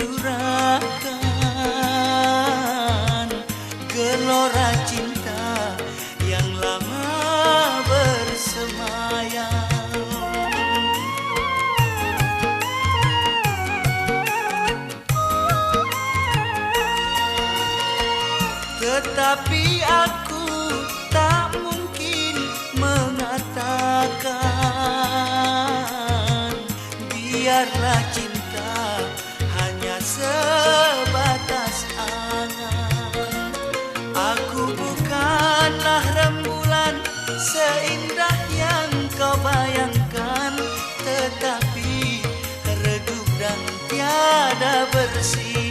curahkan gelora cinta yang lama bersemayam. Tetapi aku tak mungkin mengatakan biarlah cinta Aku bukanlah rembulan seindah yang kau bayangkan Tetapi redup dan tiada bersih.